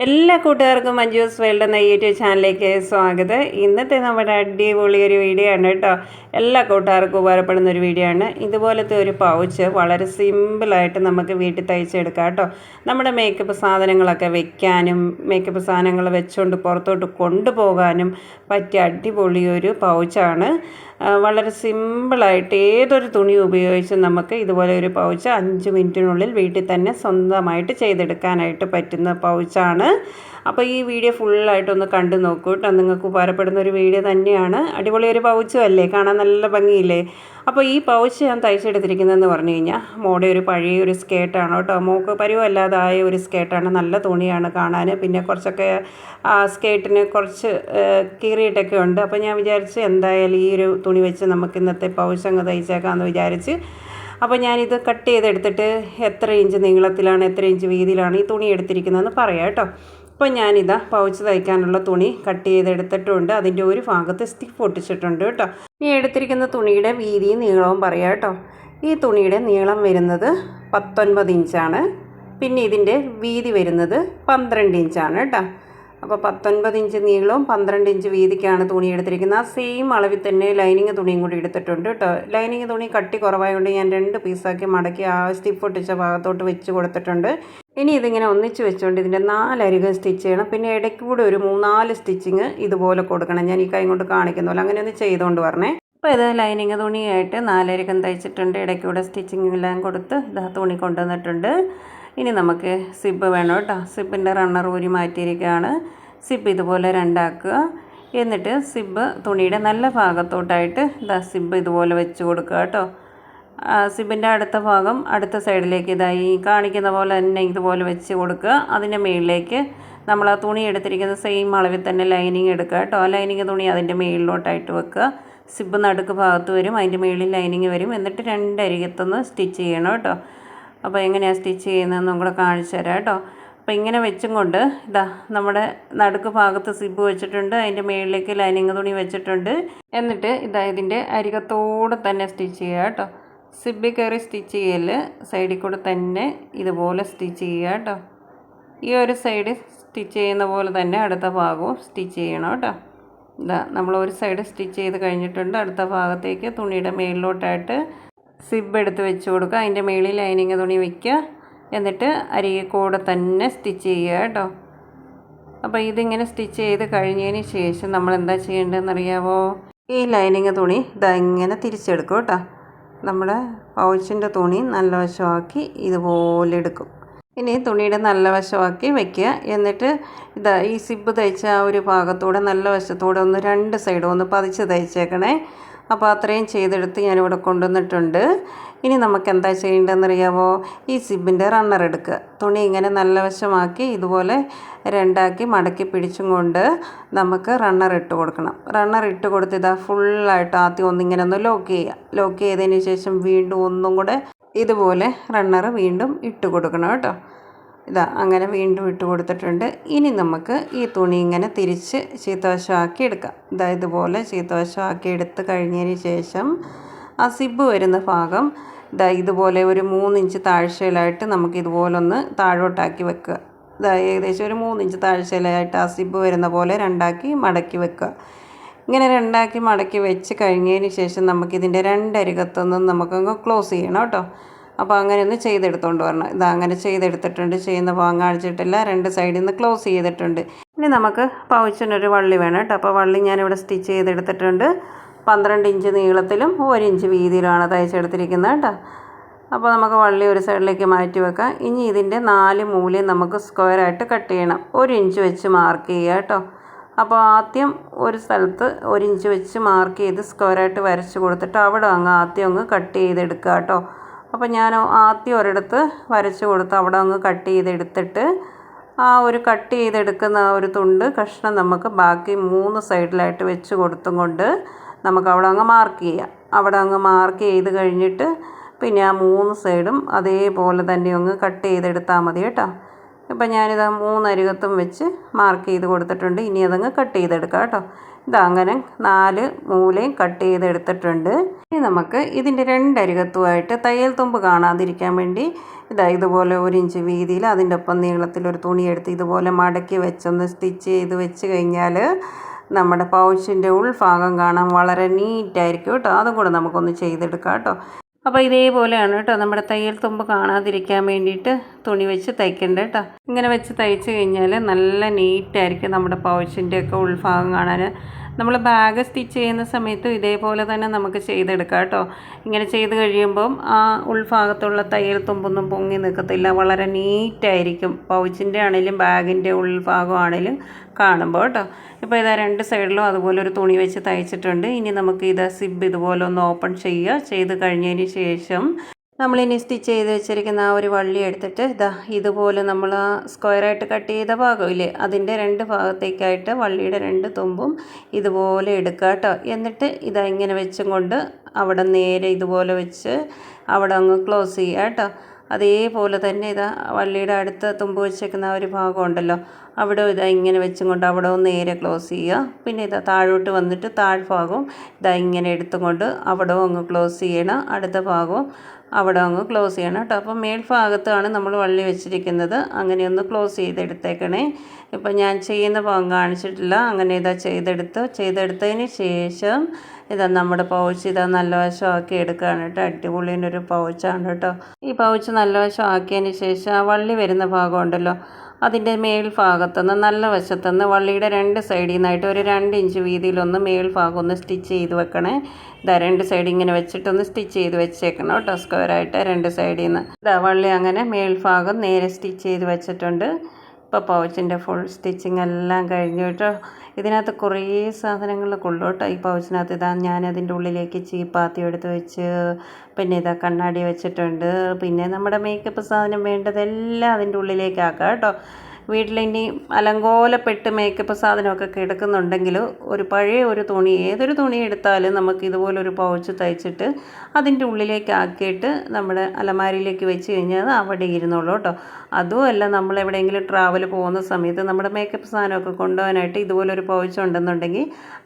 എല്ലാ കൂട്ടുകാർക്കും മഞ്ജൂസ് വേൾഡ് എന്ന യൂട്യൂബ് ചാനലിലേക്ക് സ്വാഗതം. ഇന്നത്തെ നമ്മുടെ അടിപൊളി ഒരു വീഡിയോ ആണ് കേട്ടോ. എല്ലാ കൂട്ടുകാർക്കും ഉപകാരപ്പെടുന്ന ഒരു വീഡിയോ ആണ്. ഇതുപോലത്തെ ഒരു പൗച്ച് വളരെ സിമ്പിളായിട്ട് നമുക്ക് വീട്ടിൽ തയ്ച്ചെടുക്കാം കേട്ടോ. നമ്മുടെ മേക്കപ്പ് സാധനങ്ങളൊക്കെ വെക്കാനും മേക്കപ്പ് സാധനങ്ങൾ വെച്ചുകൊണ്ട് പുറത്തോട്ട് കൊണ്ടുപോകാനും പറ്റിയ അടിപൊളി ഒരു പൗച്ചാണ് വളരെ സിമ്പിളായിട്ട് ഏതൊരു തുണി ഉപയോഗിച്ച് നമുക്ക് ഇതുപോലെ ഒരു പൗച്ച് അഞ്ച് മിനിറ്റിനുള്ളിൽ വീട്ടിൽ തന്നെ സ്വന്തമായിട്ട് ചെയ്തെടുക്കാനായിട്ട് പറ്റുന്ന പൗച്ചാണ്. അപ്പോൾ ഈ വീഡിയോ ഫുള്ളായിട്ടൊന്ന് കണ്ടു നോക്കൂ കേട്ടോ. നിങ്ങൾക്ക് ഉപകാരപ്പെടുന്ന ഒരു വീഡിയോ തന്നെയാണ്. അടിപൊളി ഒരു പൗച്ചും അല്ലേ? കാണാൻ നല്ല ഭംഗിയില്ലേ? അപ്പോൾ ഈ പൗച്ച് ഞാൻ തയ്ച്ചെടുത്തിരിക്കുന്നതെന്ന് പറഞ്ഞു കഴിഞ്ഞാൽ മോടെ ഒരു പഴയ ഒരു സ്കേർട്ടാണ് കേട്ടോ. മോക്ക് പരുവല്ലാതായ ഒരു സ്കേർട്ടാണ്. നല്ല തുണിയാണ് കാണാൻ പിന്നെ കുറച്ചൊക്കെ ആ സ്കേർട്ടിന് കുറച്ച് കീറിയിട്ടൊക്കെ ഉണ്ട്. അപ്പോൾ ഞാൻ വിചാരിച്ച് എന്തായാലും ഈ ഒരു തുണി വെച്ച് നമുക്ക് ഇന്നത്തെ പൗച്ച് അങ്ങ് തയ്ച്ചേക്കാമെന്ന് വിചാരിച്ച് അപ്പോൾ ഞാനിത് കട്ട് ചെയ്തെടുത്തിട്ട് എത്ര ഇഞ്ച് നീളത്തിലാണ് എത്ര ഇഞ്ച് വീതിയിലാണ് ഈ തുണി എടുത്തിരിക്കുന്നതെന്ന് പറയാം കേട്ടോ. അപ്പോൾ ഞാനിതാ പൗച്ച് തയ്ക്കാനുള്ള തുണി കട്ട് ചെയ്തെടുത്തിട്ടുണ്ട്. അതിന്റെ ഒരു ഭാഗത്ത് സ്റ്റിക്ക് പൊട്ടിച്ചിട്ടുണ്ട് കേട്ടോ. ഈ എടുത്തിരിക്കുന്ന തുണിയുടെ വീതിയും നീളവും പറയാം കേട്ടോ. ഈ തുണിയുടെ നീളം വരുന്നത് പത്തൊൻപത് ഇഞ്ചാണ്. പിന്നെ ഇതിന്റെ വീതി വരുന്നത് പന്ത്രണ്ട് ഇഞ്ചാണ് കേട്ടോ. അപ്പോൾ പത്തൊൻപത് ഇഞ്ച് നീളവും പന്ത്രണ്ട് ഇഞ്ച് വീതിക്കാണ് തുണി എടുത്തിരിക്കുന്നത്. ആ സെയിം അളവിൽ തന്നെ ലൈനിങ് തുണിയും കൂടി എടുത്തിട്ടുണ്ട് കേട്ടോ. ലൈനിങ് തുണി കട്ടി കുറവായതുകൊണ്ട് ഞാൻ രണ്ട് പീസാക്കി മടക്കി ആ സ്റ്റിഫ് ഒട്ടിച്ച ഭാഗത്തോട്ട് വെച്ച് കൊടുത്തിട്ടുണ്ട്. ഇനി ഇതിങ്ങനെ ഒന്നിച്ച് വെച്ചുകൊണ്ട് ഇതിന്റെ നാലരികം സ്റ്റിച്ച് ചെയ്യണം. പിന്നെ ഇടയ്ക്ക് കൂടെ ഒരു മൂന്നാൽ സ്റ്റിച്ചിങ് ഇതുപോലെ കൊടുക്കണം. ഞാൻ ഈ കൈ കൊണ്ട് കാണിക്കുന്ന പോലെ അങ്ങനെ ഒന്ന് ചെയ്തുകൊണ്ട് പറഞ്ഞേ അപ്പോൾ ഇത് ലൈനിങ് തുണിയായിട്ട് നാലരികം തയ്ച്ചിട്ടുണ്ട്. ഇടയ്ക്ക് കൂടെ സ്റ്റിച്ചിങ് എല്ലാം കൊടുത്ത് ഇതാ തുണി കൊണ്ടുവന്നിട്ടുണ്ട്. ഇനി നമുക്ക് സിബ് വേണം കേട്ടോ. സിബിന്റെ റണ്ണർ ഊരി മാറ്റിയിരിക്കുകയാണ്. സിബ് ഇതുപോലെ രണ്ടാക്കുക. എന്നിട്ട് സിബ് തുണിയുടെ നല്ല ഭാഗത്തോട്ടായിട്ട് ഇതാ സിബ് ഇതുപോലെ വെച്ച് കൊടുക്കുക കേട്ടോ. സിബിന്റെ അടുത്ത ഭാഗം അടുത്ത സൈഡിലേക്ക് ഇതായി. കാണിക്കുന്ന പോലെ തന്നെ ഇതുപോലെ വെച്ച് കൊടുക്കുക. അതിന്റെ മുകളിലേക്ക് നമ്മൾ ആ തുണി എടുത്തിരിക്കുന്ന സെയിം അളവിൽ തന്നെ ലൈനിങ് എടുക്കുക കേട്ടോ. ലൈനിങ് തുണി അതിന്റെ മുകളിലോട്ടായിട്ട് വെക്കുക. സിബ് നടുക്ക് ഭാഗത്ത് വരും അതിന്റെ മുകളിൽ ലൈനിങ് വരും. എന്നിട്ട് രണ്ട് രണ്ടരികത്തുനിന്ന് സ്റ്റിച്ച് ചെയ്യണം കേട്ടോ. അപ്പോൾ എങ്ങനെയാണ് സ്റ്റിച്ച് ചെയ്യുന്നതെന്നും കൂടെ കാണിച്ചു തരാം കേട്ടോ. അപ്പോൾ ഇങ്ങനെ വെച്ചും കൊണ്ട് ഇതാ നമ്മുടെ നടുക്ക് ഭാഗത്ത് സിബ് വെച്ചിട്ടുണ്ട് അതിന്റെ മുകളിലേക്ക് ലൈനിങ് തുണി വെച്ചിട്ടുണ്ട്. എന്നിട്ട് ഇതാ ഇതിന്റെ അരികത്തോടെ തന്നെ സ്റ്റിച്ച് ചെയ്യുക കേട്ടോ. സിബിൽ കയറി സ്റ്റിച്ച് ചെയ്യൽ സൈഡിൽ കൂടെ തന്നെ ഇതുപോലെ സ്റ്റിച്ച് ചെയ്യുക കേട്ടോ. ഈ ഒരു സൈഡ് സ്റ്റിച്ച് ചെയ്യുന്ന പോലെ തന്നെ അടുത്ത ഭാഗവും സ്റ്റിച്ച് ചെയ്യണം കേട്ടോ. ഇതാ നമ്മൾ ഒരു സൈഡ് സ്റ്റിച്ച് ചെയ്ത് കഴിഞ്ഞിട്ടുണ്ട്. അടുത്ത ഭാഗത്തേക്ക് തുണിയുടെ മേളിലോട്ടായിട്ട് സിബ് എടുത്ത് വെച്ച് കൊടുക്കുക. അതിന്റെ മേളിൽ ലൈനിങ് തുണി വയ്ക്കുക എന്നിട്ട് അരികെ കൂടെ തന്നെ സ്റ്റിച്ച് ചെയ്യുക കേട്ടോ. അപ്പോൾ ഇതിങ്ങനെ സ്റ്റിച്ച് ചെയ്ത് കഴിഞ്ഞതിന് ശേഷം നമ്മൾ എന്താ ചെയ്യേണ്ടതെന്ന് അറിയാവോ ഈ ലൈനിങ് തുണി ഇതാ ഇങ്ങനെ തിരിച്ചെടുക്കും കേട്ടോ. നമ്മുടെ പൗച്ചിന്റെ തുണി നല്ല വശമാക്കി ഇതുപോലെ എടുക്കും. ഇനി തുണിയുടെ നല്ല വശമാക്കി വയ്ക്കുക എന്നിട്ട് ഇതാ ഈ സിബ് തയ്ച്ച ആ ഒരു ഭാഗത്തൂടെ നല്ല വശത്തൂടെ ഒന്ന് രണ്ട് സൈഡും ഒന്ന് പതിച്ച് തയ്ച്ചേക്കണേ. അപ്പോൾ അത്രയും ചെയ്തെടുത്ത് ഞാനിവിടെ കൊണ്ടുവന്നിട്ടുണ്ട്. ഇനി നമുക്ക് എന്താ ചെയ്യേണ്ടതെന്നറിയാമോ ഈ സിബിന്റെ റണ്ണർ എടുക്കുക. തുണി ഇങ്ങനെ നല്ല വശമാക്കി ഇതുപോലെ രണ്ടാക്കി മടക്കി പിടിച്ചും കൊണ്ട് നമുക്ക് റണ്ണർ ഇട്ട് കൊടുക്കണം. റണ്ണർ ഇട്ട് കൊടുത്ത് ഇതാ ഫുള്ളായിട്ട് ആദ്യം ഒന്നിങ്ങനെ ഒന്ന് ലോക്ക് ചെയ്യുക. ലോക്ക് ചെയ്തതിന് ശേഷം വീണ്ടും ഒന്നും കൂടെ ഇതുപോലെ റണ്ണർ വീണ്ടും ഇട്ട് കൊടുക്കണം കേട്ടോ. ഇതാ അങ്ങനെ വീണ്ടും ഇട്ട് കൊടുത്തിട്ടുണ്ട്. ഇനി നമുക്ക് ഈ തുണി ഇങ്ങനെ തിരിച്ച് ചീത്തവശമാക്കി എടുക്കാം. ഇതാ ഇതുപോലെ ചീത്തവശമാക്കി എടുത്ത് കഴിഞ്ഞതിന് ശേഷം ആ സിബ് വരുന്ന ഭാഗം ഇതാ ഇതുപോലെ ഒരു മൂന്നിഞ്ച് താഴ്ചയിലായിട്ട് നമുക്ക് ഇതുപോലെ ഒന്ന് താഴോട്ടാക്കി വെക്കുക. ഇതാ ഏകദേശം ഒരു മൂന്നിഞ്ച് താഴ്ചയിലായിട്ട് ആ സിബ് വരുന്ന പോലെ രണ്ടാക്കി മടക്കി വെക്കുക. ഇങ്ങനെ രണ്ടാക്കി മടക്കി വെച്ച് കഴിഞ്ഞതിന് ശേഷം നമുക്കിതിന്റെ രണ്ടരികത്തൊന്നും നമുക്കങ്ങ് ക്ലോസ് ചെയ്യണം കേട്ടോ. അപ്പോൾ അങ്ങനെ ഒന്ന് ചെയ്തെടുത്തോണ്ട് വരണം. ഇതാ അങ്ങനെ ചെയ്തെടുത്തിട്ടുണ്ട്. ചെയ്യുന്ന പാങ്ങ അടിച്ചിട്ടില്ല രണ്ട് സൈഡിൽ നിന്ന് ക്ലോസ് ചെയ്തിട്ടുണ്ട്. ഇനി നമുക്ക് പൗച്ചിനൊരു വള്ളി വേണം കേട്ടോ അപ്പോൾ വള്ളി ഞാനിവിടെ സ്റ്റിച്ച് ചെയ്തെടുത്തിട്ടുണ്ട്. പന്ത്രണ്ട് ഇഞ്ച് നീളത്തിലും ഒരു ഇഞ്ച് വീതിയിലുമാണ് തയ്ച്ചെടുത്തിരിക്കുന്നത് കേട്ടോ അപ്പോൾ നമുക്ക് വള്ളി ഒരു സൈഡിലേക്ക് മാറ്റി വെക്കാം. ഇനി ഇതിന്റെ നാല് മൂലയും നമുക്ക് സ്ക്വയറായിട്ട് കട്ട് ചെയ്യണം. ഒരു ഇഞ്ച് വെച്ച് മാർക്ക് ചെയ്യുക കേട്ടോ അപ്പോൾ ആദ്യം ഒരു സ്ഥലത്ത് ഒരു ഇഞ്ച് വെച്ച് മാർക്ക് ചെയ്ത് സ്ക്വയറായിട്ട് വരച്ച് കൊടുത്തിട്ട് അവിടെ അങ്ങ് ആദ്യം അങ്ങ് കട്ട് ചെയ്തെടുക്കുക കേട്ടോ അപ്പോൾ ഞാൻ ആദ്യം ഒരിടത്ത് വരച്ച് കൊടുത്ത്. അവിടെ അങ്ങ് കട്ട് ചെയ്തെടുത്തിട്ട് ആ ഒരു കട്ട് ചെയ്തെടുക്കുന്ന ആ ഒരു തുണ്ട് കഷ്ണം നമുക്ക് ബാക്കി മൂന്ന് സൈഡിലായിട്ട് വെച്ച് കൊടുത്തും കൊണ്ട് നമുക്ക് അവിടെ അങ്ങ് മാർക്ക് ചെയ്യാം. അവിടെ അങ്ങ് മാർക്ക് ചെയ്ത് കഴിഞ്ഞിട്ട് പിന്നെ ആ മൂന്ന് സൈഡും അതേപോലെ തന്നെ അങ്ങ് കട്ട് ചെയ്തെടുത്താൽ മതി കേട്ടോ. ഇപ്പം ഞാനിത് മൂന്നരികത്തും വെച്ച് മാർക്ക് ചെയ്ത് കൊടുത്തിട്ടുണ്ട്. ഇനി അതങ്ങ് കട്ട് ചെയ്തെടുക്കാം കേട്ടോ. ഇതാ അങ്ങനെ നാല് മൂലയും കട്ട് ചെയ്തെടുത്തിട്ടുണ്ട്. ഇനി നമുക്ക് ഇതിന്റെ രണ്ടരികത്തുമായിട്ട് തയ്യൽ തുമ്പ് കാണാതിരിക്കാൻ വേണ്ടി ഇതാ ഇതുപോലെ ഒരു ഇഞ്ച് വീതിയിൽ അതിന്റെ ഒപ്പം നീളത്തിലൊരു തുണി എടുത്ത് ഇതുപോലെ മടക്കി വെച്ചൊന്ന് സ്റ്റിച്ച് ചെയ്ത് വെച്ച് കഴിഞ്ഞാൽ നമ്മുടെ പൗച്ചിന്റെ ഉൾഭാഗം കാണാൻ വളരെ നീറ്റായിരിക്കും കേട്ടോ. അതും കൂടെ നമുക്കൊന്ന് ചെയ്തെടുക്കാം കേട്ടോ. അപ്പോൾ ഇതേപോലെയാണ് കേട്ടോ നമ്മുടെ തയ്യൽ തുമ്പ് കാണാതിരിക്കാൻ വേണ്ടിയിട്ട് തുണി വെച്ച് തയ്ക്കേണ്ടത് കേട്ടോ ഇങ്ങനെ വെച്ച് തയ്ച്ച് കഴിഞ്ഞാൽ നല്ല നീറ്റായിരിക്കും നമ്മുടെ പൗച്ചിന്റെ ഒക്കെ ഉൾഭാഗം കാണാൻ നമ്മൾ ബാഗ് സ്റ്റിച്ച് ചെയ്യുന്ന സമയത്തും ഇതേപോലെ തന്നെ നമുക്ക് ചെയ്തെടുക്കാം കേട്ടോ ഇങ്ങനെ ചെയ്ത് കഴിയുമ്പം ആ ഉൾഭാഗത്തുള്ള തയ്യൽ തുമ്പൊന്നും പൊങ്ങി നിൽക്കത്തില്ല വളരെ നീറ്റായിരിക്കും. പൗച്ചിന്റെ ആണെങ്കിലും ബാഗിന്റെ ഉൾഭാഗം ആണെങ്കിലും കാണുമ്പോൾ കേട്ടോ ഇപ്പോൾ ഇതാ രണ്ട് സൈഡിലും അതുപോലെ ഒരു തുണി വെച്ച് തയ്ച്ചിട്ടുണ്ട്. ഇനി നമുക്ക് ഇത് സിബ് ഇതുപോലെ ഒന്ന് ഓപ്പൺ ചെയ്യുക. ചെയ്ത് കഴിഞ്ഞതിന് ശേഷം നമ്മളിനി സ്റ്റിച്ച് ചെയ്ത് വെച്ചിരിക്കുന്ന ആ ഒരു വള്ളി എടുത്തിട്ട് ഇതാ ഇതുപോലെ നമ്മൾ ആ സ്ക്വയറായിട്ട് കട്ട് ചെയ്ത ഭാഗമില്ലേ അതിന്റെ രണ്ട് ഭാഗത്തേക്കായിട്ട് വള്ളിയുടെ രണ്ട് തുമ്പും ഇതുപോലെ എടുക്കുക കേട്ടോ. എന്നിട്ട് ഇതാ ഇങ്ങനെ വെച്ചും കൊണ്ട് അവിടെ നേരെ ഇതുപോലെ വെച്ച് അവിടെ അങ്ങ് ക്ലോസ് ചെയ്യുക കേട്ടോ. അതേപോലെ തന്നെ ഇതാ വള്ളിയുടെ അടുത്ത തുമ്പ് വെച്ചേക്കുന്ന ആ ഒരു ഭാഗം ഉണ്ടല്ലോ. അവിടെ ഇതാ ഇങ്ങനെ വെച്ചും കൊണ്ട് അവിടെ ഒന്ന് നേരെ ക്ലോസ് ചെയ്യുക. പിന്നെ ഇതാ താഴോട്ട് വന്നിട്ട് താഴ് താഴ്ഭാഗവും ഇതാ ഇങ്ങനെ എടുത്തും കൊണ്ട് അവിടെ അങ്ങ് ക്ലോസ് ചെയ്യണം. അടുത്ത ഭാഗവും അവിടെ അങ്ങ് ക്ലോസ് ചെയ്യണം കേട്ടോ. അപ്പോൾ മേൽഭാഗത്താണ് നമ്മൾ വള്ളി വെച്ചിരിക്കുന്നത്. അങ്ങനെ ഒന്ന് ക്ലോസ് ചെയ്തെടുത്തേക്കണേ. ഇപ്പം ഞാൻ ചെയ്യുന്ന ഭാഗം കാണിച്ചിട്ടില്ല. അങ്ങനെ ഇതാ ചെയ്തെടുത്ത്. ചെയ്തെടുത്തതിന് ശേഷം ഇതാ നമ്മുടെ പൗച്ച് ഇതാ നല്ല വശമാക്കി എടുക്കുകയാണ് കേട്ടോ. അടിപൊളിയൊരു പൗച്ചാണ് കേട്ടോ. ഈ പൗച്ച് നല്ല വശമാക്കിയതിന് ശേഷം ആ വള്ളി വരുന്ന ഭാഗം ഉണ്ടല്ലോ. അതിന്റെ മേൽഭാഗത്തുനിന്ന് നല്ല വശത്തുനിന്ന് വള്ളിയുടെ രണ്ട് സൈഡിൽ നിന്നായിട്ട് ഒരു രണ്ട് ഇഞ്ച് വീതിയിലൊന്ന് മേൽഭാഗം ഒന്ന് സ്റ്റിച്ച് ചെയ്ത് വെക്കണേ. ഇതാ രണ്ട് സൈഡ് ഇങ്ങനെ വെച്ചിട്ടൊന്ന് സ്റ്റിച്ച് ചെയ്ത് വെച്ചേക്കണം കേട്ടോ സ്ക്വയറായിട്ട് രണ്ട് സൈഡിൽ നിന്ന് ഇതാ വള്ളി അങ്ങനെ മേൽഭാഗം നേരെ സ്റ്റിച്ച് ചെയ്ത് വെച്ചിട്ടുണ്ട്. ഇപ്പോൾ പൗച്ചിന്റെ ഫുൾ സ്റ്റിച്ചിങ് എല്ലാം കഴിഞ്ഞു കേട്ടോ. ഇതിനകത്ത് കുറേ സാധനങ്ങൾ കൊള്ളു കേട്ടോ. ഈ പൗച്ചിനകത്ത് ഇതാ ഞാൻ അതിന്റെ ഉള്ളിലേക്ക് ചീപ്പാത്തി എടുത്ത് വെച്ച് പിന്നെ ഇതാ കണ്ണാടി വെച്ചിട്ടുണ്ട്. പിന്നെ നമ്മുടെ മേക്കപ്പ് സാധനം വേണ്ടതെല്ലാം അതിന്റെ ഉള്ളിലേക്ക് ആക്കാം കേട്ടോ. വീട്ടിലിനി അലങ്കോലപ്പെട്ട് മേക്കപ്പ് സാധനമൊക്കെ കിടക്കുന്നുണ്ടെങ്കിൽ ഒരു പഴയ ഒരു തുണി ഏതൊരു തുണി എടുത്താലും നമുക്ക് ഇതുപോലൊരു പൗച്ച് തയ്ച്ചിട്ട് അതിന്റെ ഉള്ളിലേക്ക് ആക്കിയിട്ട് നമ്മുടെ അലമാരിയിലേക്ക് വെച്ച് കഴിഞ്ഞാൽ അത് അവിടെ ഇരുന്നുള്ളൂ കേട്ടോ. അതുമല്ല നമ്മൾ എവിടെയെങ്കിലും ട്രാവൽ പോകുന്ന സമയത്ത് നമ്മുടെ മേക്കപ്പ് സാധനമൊക്കെ കൊണ്ടുപോകാനായിട്ട് ഇതുപോലൊരു പൗച്ച് ഉണ്ടെന്നുണ്ടെങ്കിൽ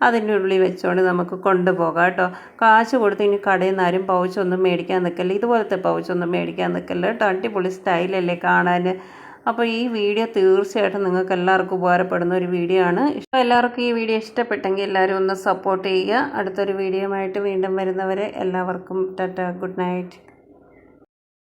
അതിന്റെ ഉള്ളിൽ വെച്ചുകൊണ്ട് നമുക്ക് കൊണ്ടുപോകാം കേട്ടോ. കാശ് കൊടുത്ത് ഇനി കടയിൽ നിന്ന് ആരും പൗച്ചൊന്നും മേടിക്കാൻ നിൽക്കല്ല? ഇതുപോലത്തെ പൗച്ചൊന്നും മേടിക്കാൻ നിൽക്കല്ല? കേട്ടോ. അടിപൊളി സ്റ്റൈലല്ലേ കാണാൻ. അപ്പോൾ ഈ വീഡിയോ തീർച്ചയായിട്ടും നിങ്ങൾക്ക് എല്ലാവർക്കും ഉപകാരപ്പെടുന്ന ഒരു വീഡിയോ ആണ്. ഇഷ്ടം എല്ലാവർക്കും ഈ വീഡിയോ ഇഷ്ടപ്പെട്ടെങ്കിൽ എല്ലാവരും ഒന്ന് സപ്പോർട്ട് ചെയ്യുക. അടുത്തൊരു വീഡിയോ ആയിട്ട് വീണ്ടും വരുന്നവരെ എല്ലാവർക്കും ടാറ്റ ഗുഡ് നൈറ്റ്.